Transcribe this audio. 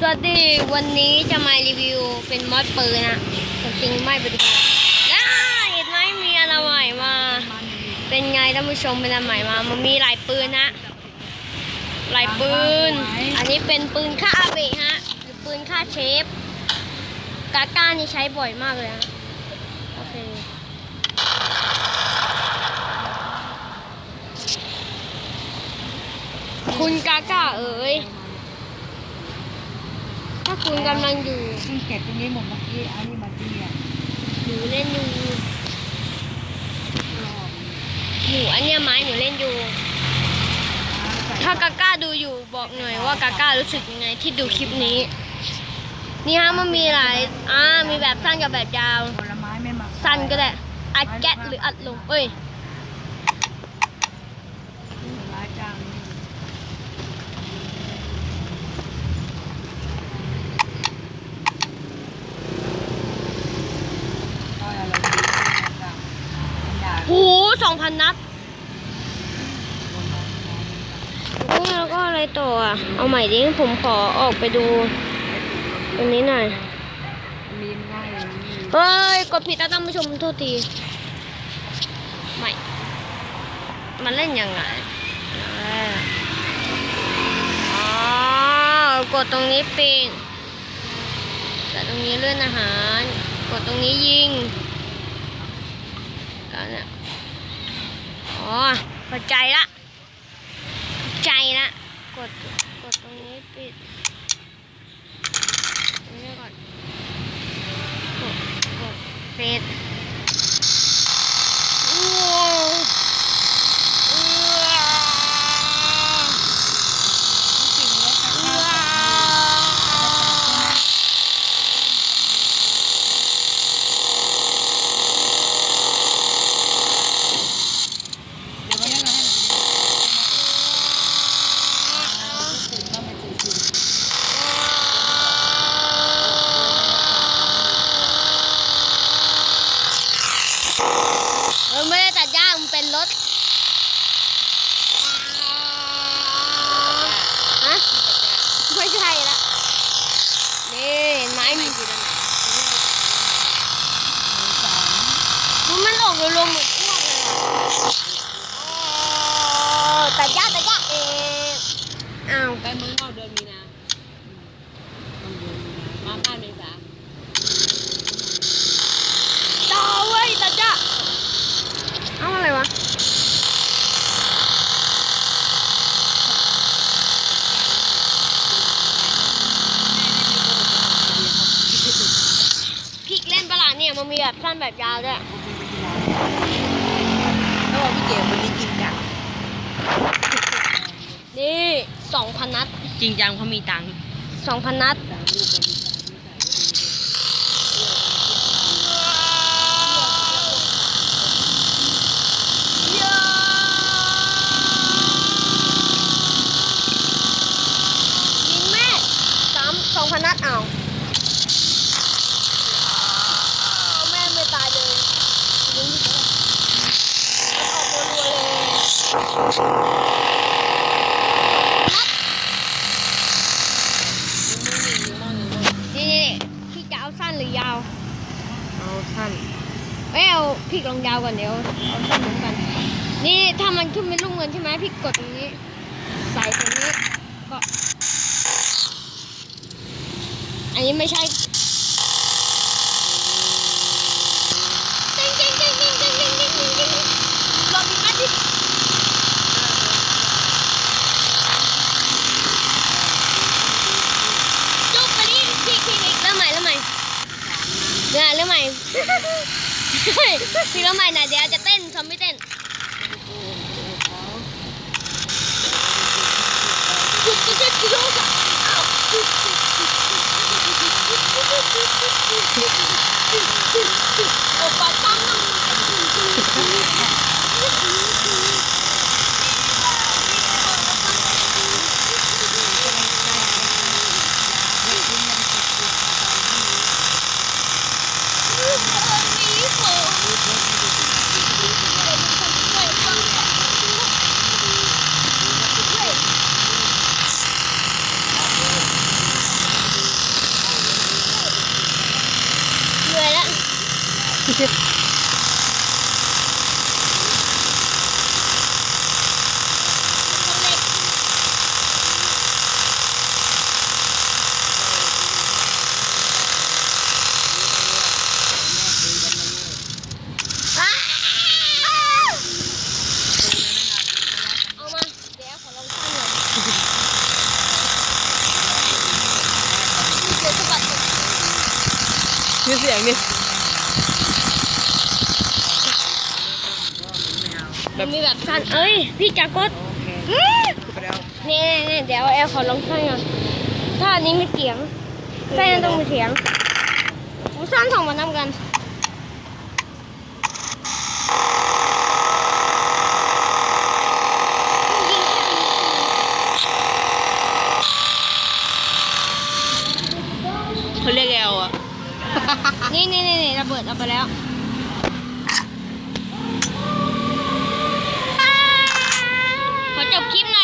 สวัสดีวันนี้จะมารีวิวเป็นมอดปืนนะจริงไม่ไปดูกันได้เห็นไหมมีอะไรใหม่มา เป็นไงท่านผู้ชมเป็นอะไรใหม่มา มันมีหลายปืนนะหลายปืน อันนี้เป็นปืนฆ่าอาเบะฮะหรือปืนฆ่าเชฟกาก้านี่ใช้บ่อยมากเลยฮะโอเคคุณกาก้าเอ๋ย คุณกำลังอยู่เพิ่งเก็บตรงนี้หมดเมื่อกี้เอานี่มาเจียหนูเล่นอยู่หนูอันเนี้ยไม้หนูเล่นอยู่ ถ้ากาก้าดูอยู่บอกหน่อยว่ากาก้ารู้สึกยังไงที่ดูคลิปนี้ นี่ฮะมันมีหลายอ่ามีแบบสั้นกับแบบยาว ผลไม้ไม่มาสั้นก็ได้อัดแก๊สหรืออัดลงเอ้ย ผลไม้จังก็อะไรดีจังอยาก หู สองพันนัดคนมองมองแล้วก็อะไรต่ออะ เอาใหม่ดิผมขอออกไปดู ตรงนี้หน่อยมีง่ายเลยนี่เฮ้ย กดผิดแล้วท่านผู้ชมโทษที ไม่ มันเล่นยังไงอ่าอ๋อกดตรงนี้ปิดแต่ตรงนี้เลื่อนอาหาร กดตรงนี้ยิงแล้วเนี่ย อ๋อเข้าใจละเข้าใจละกดกดตรงนี้ปิดตรงนี้ก่อนกดกดเปิดว้าวว้าว สิ่งนี้ค่ะ ว้าว เดี๋ยวก็ได้มาให้ตื่นก็ไม่ตื่นตื่น เออไม่ได้ตัดหญ้ามันเป็นรถฮะไม่ใช่ละนี่เห็นไหมมันอยู่ตรงไหนมันมันออกรวมๆเหมือนอ้วกเลยตัดหญ้าตัดหญ้าเองอ้าวไปเมืองนอกเดือนมีนาต้องเดือนมีนามาบ้านเมษา ต่อเว้ยตัดจ้ะเอาอะไรวะ พี่เล่นประหลาดเนี่ยมันมีแบบ สั้นแบบยาวด้วยแล้วบอกพี่เก๋วันนี้จริงจังนี่สองพันนัดจริงจังเขามีตังค์สองพันนัดยิงแม่สามสองพันนัดเอาแม่ไม่ตายเลยยิงมันออกรัวๆเลย นัดนี่นี่พี่จะเอาสั้นหรือยาว เอาสั้นเอ้ยเอาพี่ลองยาวก่อนเดี๋ยวเอาสั้นเหมือนกัน นี่ถ้ามันขึ้นเป็นลูกเงินใช่ไหมพี่กดตรงนี้ ใส่ตรงนี้ก็ อันนี้ไม่ใช่ เนี่ยเรื่องใหม่พี่เรื่องใหม่น่อยเดี๋ยวจะเต้นชมไม่เต้นหยุดหยุดหยุดหยุดอ้าวโอ้ปาตั้งนั่งมีผม อ้าวเอามาเดี๋ยวขอลองตั้งหน่อยเดี๋ยวสะบัดตกมีเสียงดิมันมีแบบสั้นเอ้ย พี่จักรกดอื้อนี่นี่เดี๋ยวแอลขอลองสั้นก่อนถ้าอันนี้มีเสียงถ้าอันนั้นต้องมีเสียงผมสั้นสองมานำกันเขาเรียกแอลอะ นี่นี่นี่นี่ระเบิดเอาไปแล้วเจบคลิปหน่อย